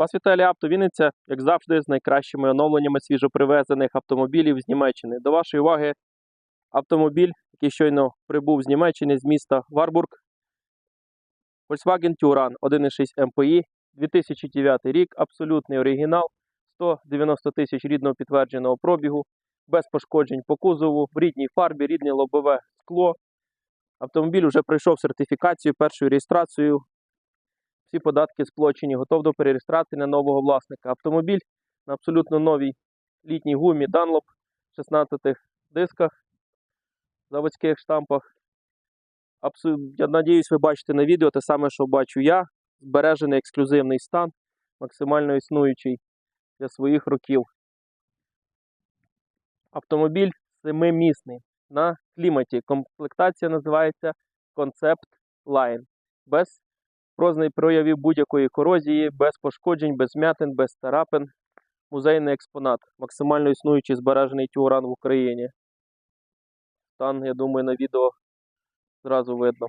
Вас вітає Авто як завжди, з найкращими оновленнями свіжопривезених автомобілів з Німеччини. До вашої уваги автомобіль, який щойно прибув з Німеччини з міста Варбург. Volkswagen Touran 1.6 MPI, 2009 рік, абсолютний оригінал, 190 тисяч рідного підтвердженого пробігу, без пошкоджень по кузову, в рідній фарбі, рідне лобове скло. Автомобіль вже пройшов сертифікацію, першу реєстрацію, всі податки сплочені, готов до перереєстрації на нового власника. Автомобіль на абсолютно новій літній гумі Dunlop, 16 дисках, заводських штампах. Абсу... Я надіюсь, ви бачите на відео те саме, що бачу я. Збережений ексклюзивний стан, максимально існуючий для своїх років. Автомобіль семимісний на кліматі. Комплектація називається Concept Line. Без Прозний проявів будь-якої корозії, без пошкоджень, без м'ятин, без царапин. Музейний експонат. Максимально існуючий збережений тюран в Україні. Стан, я думаю, на відео зразу видно.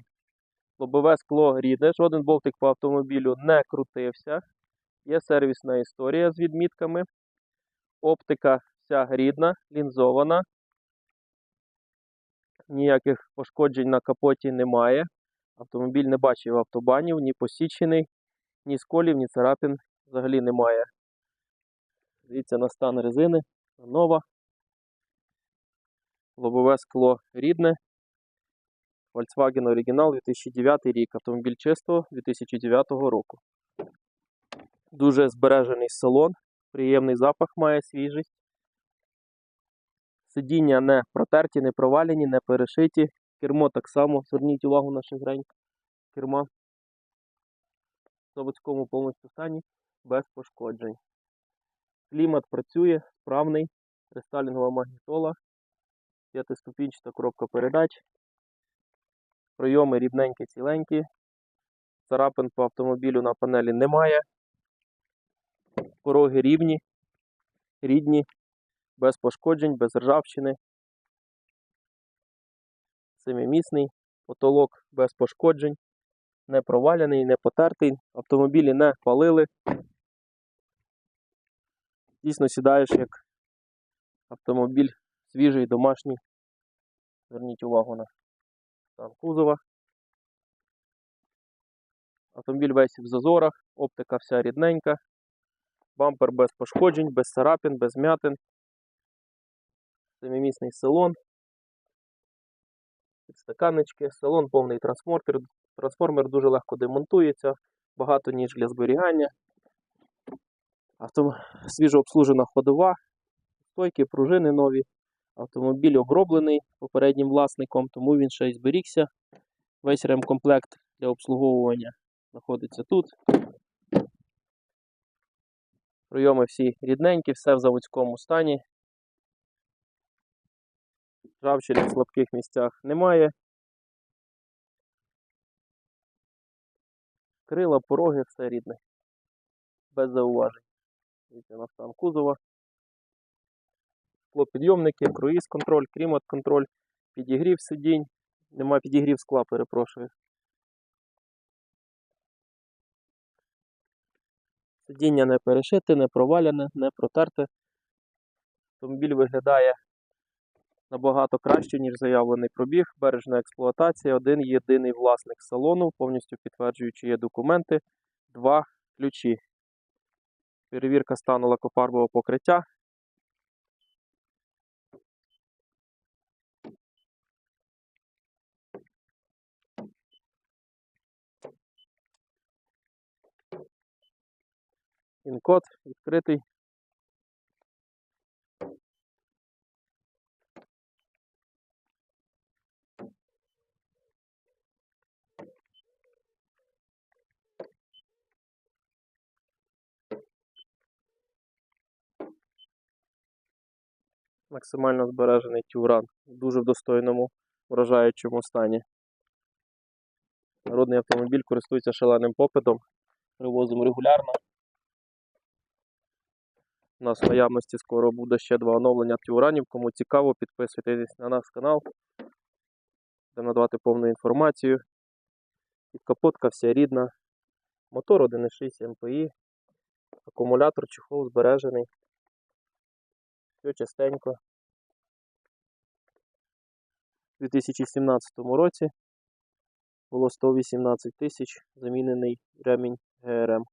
Лобове скло рідне, жоден болтик по автомобілю не крутився. Є сервісна історія з відмітками. Оптика вся рідна, лінзована. Ніяких пошкоджень на капоті немає. Автомобіль не бачив автобанів, ні посічений, ні сколів, ні царапин взагалі немає. Дивіться на стан резини, нова. Лобове скло рідне. Volkswagen Original 2009 рік. Автомобіль чистого 2009 року. Дуже збережений салон, приємний запах має свіжість. Сидіння не протерті, не провалені, не перешиті. Кермо так само, зверніть увагу на шагрень керма. В заводському повністю стані, без пошкоджень. Клімат працює, справний, рестайлінгова магнітола, п'ятиступінчата коробка передач. Пройоми рівненькі, ціленькі. Царапин по автомобілю на панелі немає. Пороги рівні, рідні, без пошкоджень, без ржавчини. Семимісний, потолок без пошкоджень, не провалений, не потертий, автомобілі не палили. Дійсно сідаєш як автомобіль свіжий, домашній. Зверніть увагу на стан кузова. Автомобіль весь в зазорах, оптика вся рідненька, бампер без пошкоджень, без царапин, без м'ятин. Семимісний салон. Підстаканнички, салон повний трансформер. Трансформер дуже легко демонтується, багато ніж для зберігання. Авто... Свіжо обслужена ходова, стойки, пружини нові. Автомобіль оброблений попереднім власником, тому він ще й зберігся. Весь ремкомплект для обслуговування знаходиться тут. Прийоми всі рідненькі, все в заводському стані. Ржавчини в слабких місцях немає. Крила, пороги, все рідне. Без зауважень. Дивіться на стан кузова. Склопідйомники, круїз контроль, клімат контроль, підігрів сидінь. Нема підігрів скла, перепрошую. Сидіння не перешите, не провалене, не протерте. Автомобіль виглядає набагато краще, ніж заявлений пробіг. Бережна експлуатація, один єдиний власник салону, повністю підтверджуючи є документи, два ключі. Перевірка стану лакофарбового покриття. Він-код відкритий. Максимально збережений тюран в дуже достойному вражаючому стані. Народний автомобіль користується шаленим попитом. Привозимо регулярно. У нас в наявності скоро буде ще два оновлення тюранів. Кому цікаво, підписуйтесь на наш канал. Будемо надавати повну інформацію. Підкапотка вся рідна. Мотор 1.6 МПІ. Акумулятор, чехол збережений. Все частенько. У 2017 році було 118 тисяч замінений ремінь ГРМ.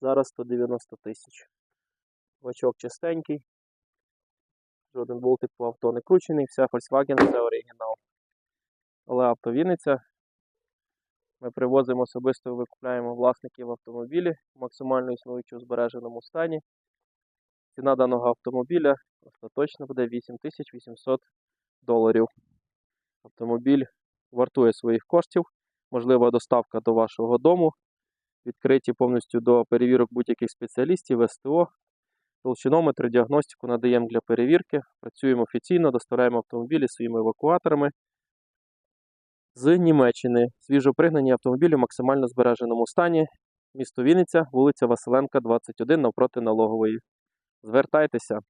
Зараз 190 тисяч. Бачок чистенький. Жоден болтик по авто не кручений, вся Volkswagen це оригінал. Але авто Вінниця. Ми привозимо особисто, викупляємо власників автомобілі в максимально існуючому збереженому стані. Ціна даного автомобіля остаточно буде 8800 доларів. Автомобіль вартує своїх коштів, можлива доставка до вашого дому, відкриті повністю до перевірок будь-яких спеціалістів, СТО, толщинометр, діагностику надаємо для перевірки, працюємо офіційно, доставляємо автомобілі своїми евакуаторами. З Німеччини свіжопригнані автомобілі в максимально збереженому стані. Місто Вінниця, вулиця Василенка, 21 навпроти налогової. Звертайтеся.